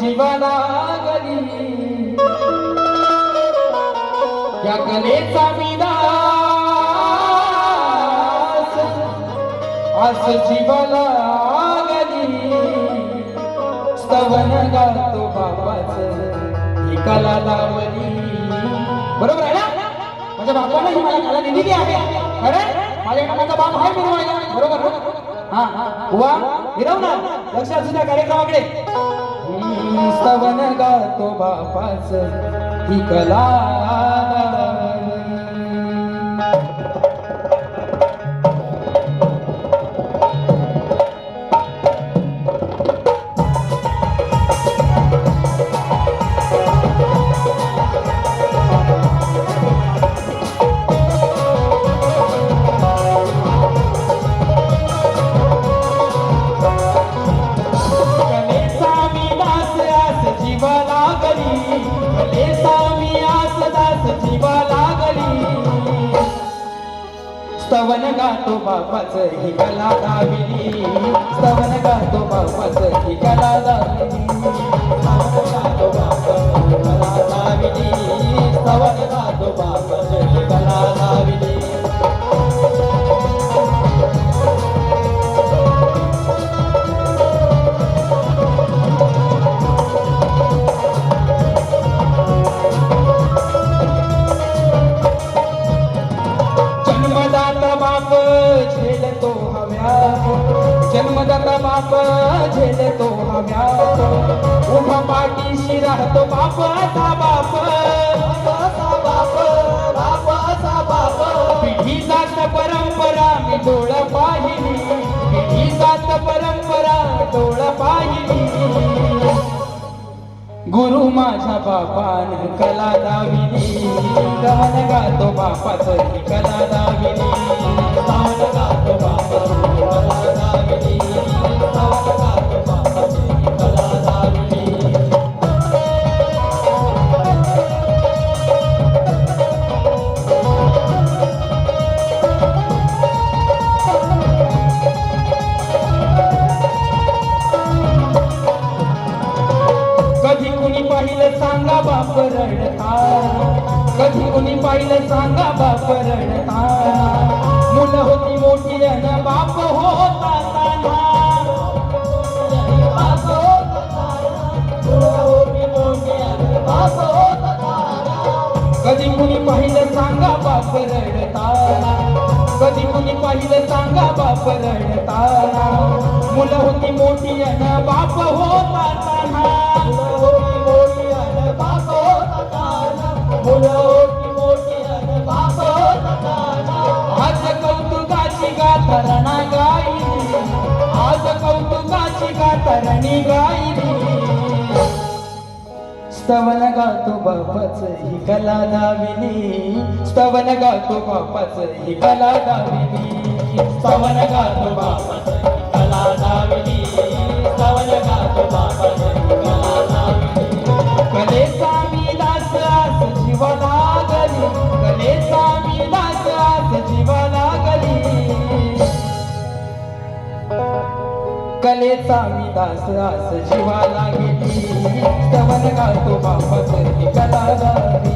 जीवाला गली या कलेचा विनाश आस जीवाला गली स्तवन गातो बापाच ही कला लावली. बरोबर आहे ना? माझ्या बापाने ही मला कला दिलेली आहे. अरे माझ्या माझा बाप आहे बरोबर आहे बरोबर ना? हा उवा हिरवणार लक्ष असू द्या कार्यक्रमाकडे. स्तवन गातो बापाच. ही कला स्तवन गातो बापाच ही कला दाविली. स्तवन गातो बापाच ही कला दाविली. बाप झेलतो हव्या उभा पाठीशी राहतो बापाचा बाप. असा बाप बाप बाप. पिढी जात परंपरा मी डोळ पाहिली. पिढी जात परंपरा डोळ पाहिली. गुरु माझ्या बापान कला दाविली. गान गातो बापाच कला दाविली. रडता. कधी कुणी पाहिलं सांगा बाप रडता मुलं होती मोठी अन बाप होता कधी कुणी पाहिलं सांगा बाप रडता कधी कुणी पाहिलं सांगा बाप रडता मुलं होती मोठी अन बाप होता स्तवन गातो बापाच ही कला दाविनी. स्तवन गातो बापाच ही कला दाविनी. स्तवन गातो बापाच ही कला दाविनी. कलेचा मी दास आस जीवा लागली स्तवन गातो बापा ही कला